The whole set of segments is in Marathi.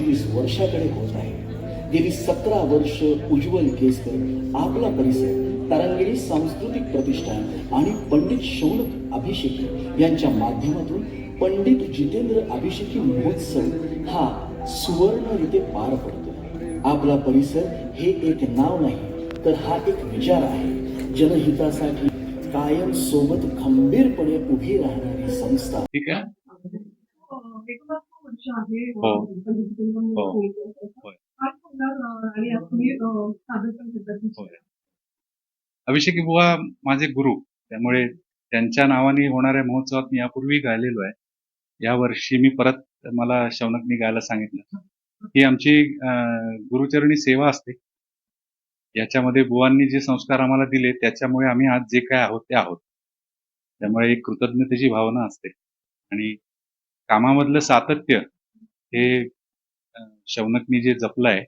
पंचवीस वर्षाकडे होत आहे. गेली सतरा वर्ष उज्ज्वल केसकर आपला परिसर तारांगिरी सांस्कृतिक प्रतिष्ठान आणि पंडित शौनक अभिषेकी यांच्या माध्यमातून पंडित जितेंद्र अभिषेकी महोत्सव हा सुवर्णरिते पार पडतो. आपला परिसर हे एक नाव नाही तर हा एक विचार आहे. जनहितासाठी कायम सोबत खंबीरपणे उभी राहणारी संस्था. होय. अभिषेकी बुवा माझे गुरु त्यामुळे त्यांच्या नावाने होणाऱ्या महोत्सवात मी यापूर्वी गायलेलो आहे. या वर्षी मी परत मला शौनकनी गायला सांगितलं. ही आमची गुरुचरणी सेवा असते. याच्यामध्ये बुवांनी जे संस्कार आम्हाला दिले त्याच्यामुळे आम्ही आज जे काय आहोत ते आहोत. त्यामुळे एक कृतज्ञतेची भावना असते. आणि कामामधलं सातत्य हे शौनकनी जे जपलं आहे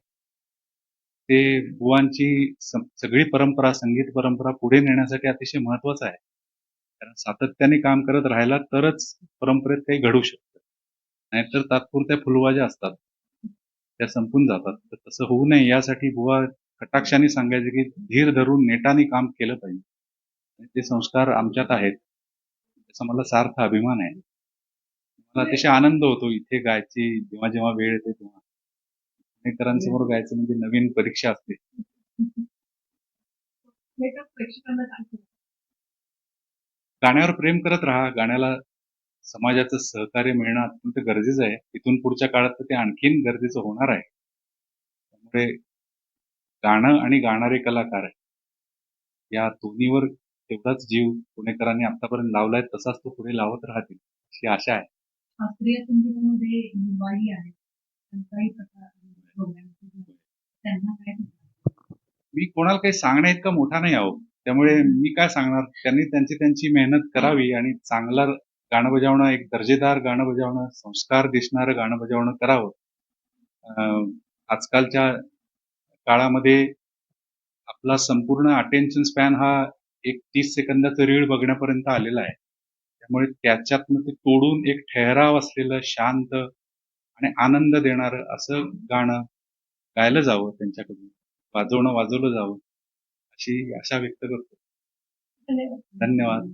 ते बुवांची सगळी परंपरा संगीत परंपरा पुढे नेण्यासाठी अतिशय महत्वाचं आहे. कारण सातत्याने काम करत राहिला तरच परंपरेत काही घडू शकतं. नाहीतर तात्पुरत्या फुलवाज्या असतात. त्या संपून जातात. तर तसं होऊ नये. यासाठी बुवा कटाक्षाने सांगायचे की धीर धरून नेटाने काम केलं पाहिजे. ते संस्कार आमच्यात आहेत. त्याचा मला सार्थ अभिमान आहे. अतिशय आनंद होतो इथे गायची जेव्हा जेव्हा वेळ येते तेव्हा. पुणेकरांसमोर गायचं म्हणजे नवीन परीक्षा असते? गाण्यावर प्रेम करत राहा गाण्याला समाजाचं सहकार्य मिळणं अत्यंत गरजेचं आहे. इथून पुढच्या काळात तर ते आणखीन गरजेचं होणार आहे. त्यामुळे गाणं आणि गाणारे कलाकार या दोन्हीवर तेवढाच जीव पुणेकरांनी आतापर्यंत लावलाय तसाच तो पुढे लावत राहतील अशी आशा आहे. शास्त्रीय संगीतामध्ये दिवाळी आहे. काही त्यांना काय मी कोणाला काही सांगण्या इतका मोठा नाही आहो. त्यामुळे मी काय सांगणार? त्यांनी त्यांची त्यांची मेहनत करावी आणि चांगला गाणं बजावणं एक दर्जेदार गाणं बजावणं संस्कार दिसणारं गाणं बजावणं करावं. अं, आजकालच्या काळामध्ये आपला संपूर्ण अटेन्शन स्पॅन हा एक तीस सेकंदाचा रीळ बघण्यापर्यंत आलेला आहे. त्यामुळे त्याच्यातनं ते तोडून एक ठहराव असलेलं शांत आणि आनंद देणारं असं गाणं गायलं जावं त्यांच्याकडून. वाजवणं वाजवलं जावं अशी आशा व्यक्त करतो. धन्यवाद. धन्यवाद.